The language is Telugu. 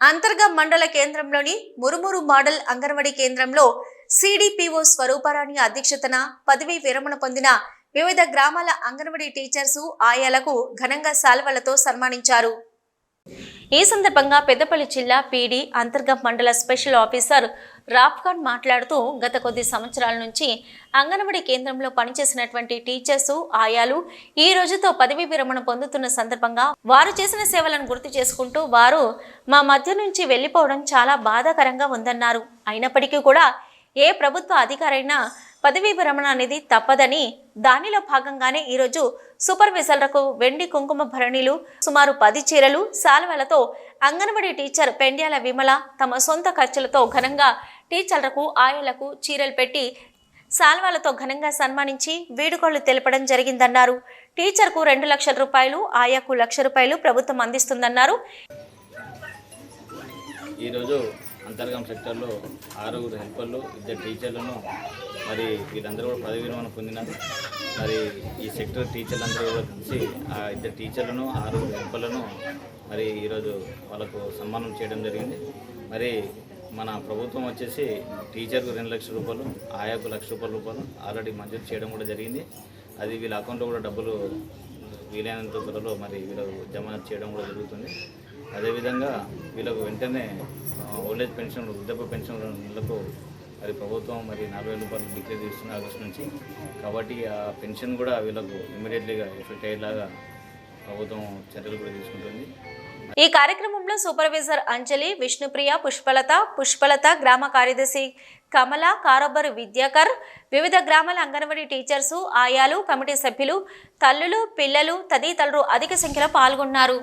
అంతర్గం మండల కేంద్రంలోని మురుమురు మోడల్ అంగన్వాడీ కేంద్రంలో సిడిపిఓ స్వరూపారాణి అధ్యక్షతన పదవీ విరమణ పొందిన వివిధ గ్రామాల అంగన్వాడీ టీచర్సు ఆయాలకు ఘనంగా శాల్వలతో సన్మానించారు. ఈ సందర్భంగా పెద్దపల్లి జిల్లా పీడీ అంతర్గత మండల స్పెషల్ ఆఫీసర్ రాఫ్ఖాన్ మాట్లాడుతూ గత కొద్ది సంవత్సరాల నుంచి అంగన్వాడీ కేంద్రంలో పనిచేసినటువంటి టీచర్స్ ఆయాలు ఈ రోజుతో పదవీ విరమణ పొందుతున్న సందర్భంగా వారు చేసిన సేవలను గుర్తు చేసుకుంటూ వారు మా మధ్య నుంచి వెళ్ళిపోవడం చాలా బాధాకరంగా ఉందన్నారు. అయినప్పటికీ కూడా ఏ ప్రభుత్వ అధికారైనా పదవీ విరమణ అనేది తప్పదని దానిలో భాగంగానే ఈరోజు సూపర్వైజర్లకు వెండి కుంకుమ భరణిలు సుమారు పది చీరలు శాలువలతో అంగన్వాడీ టీచర్ పెండ్యాల విమల తమ సొంత ఖర్చులతో ఘనంగా టీచర్లకు ఆయలకు చీరలు పెట్టి శాల్వాలతో ఘనంగా సన్మానించి వీడుకోళ్ళు తెలపడం జరిగిందన్నారు. టీచర్కు రెండు లక్షల రూపాయలు ఆయాకు లక్ష రూపాయలు ప్రభుత్వం అందిస్తుందన్నారు. ఈరోజు అంతర్గం సెక్టర్లో ఆరుగురు హెల్పర్లు ఇద్దరు టీచర్లను మరి వీళ్ళందరూ కూడా పదవి విరమణ పొందినారు. మరి ఈ సెక్టర్ టీచర్లందరూ కూడా కలిసి ఆ ఇద్దరు టీచర్లను ఆరు హెల్పర్లను మరి ఈరోజు వాళ్ళకు సన్మానం చేయడం జరిగింది. మరి మన ప్రభుత్వం వచ్చేసి టీచర్కు రెండు లక్షల రూపాయలు ఆయాకు లక్ష రూపాయల రూపాయలు ఆల్రెడీ మంజూరు చేయడం కూడా జరిగింది. అది వీళ్ళ అకౌంట్లో కూడా డబ్బులు వీలైనంత త్వరలో మరి వీళ్ళకు జమ చేయడం కూడా జరుగుతుంది. అదేవిధంగా వీళ్ళకు వెంటనే ఓల్డేజ్ పెన్షన్ వృద్ధాప్య పెన్షన్లకు మరి ప్రభుత్వం మరి నలభై వేల రూపాయలు డిక్లేర్ చేస్తుంది ఆగస్టు నుంచి. కాబట్టి ఆ పెన్షన్ కూడా వీళ్ళకు ఇమీడియట్లీగా ఎఫెక్ట్ అయ్యేలాగా ప్రభుత్వం చర్యలు కూడా తీసుకుంటుంది. ఈ కార్యక్రమంలో సూపర్వైజర్ అంజలి విష్ణుప్రియ పుష్పలత పుష్పలత గ్రామ కార్యదర్శి కమల కారోబర్ విద్యాకర్ వివిధ గ్రామాల అంగన్వాడీ టీచర్సు ఆయాలు కమిటీ సభ్యులు తల్లులు పిల్లలు తదితరులు అధిక సంఖ్యలో పాల్గొన్నారు.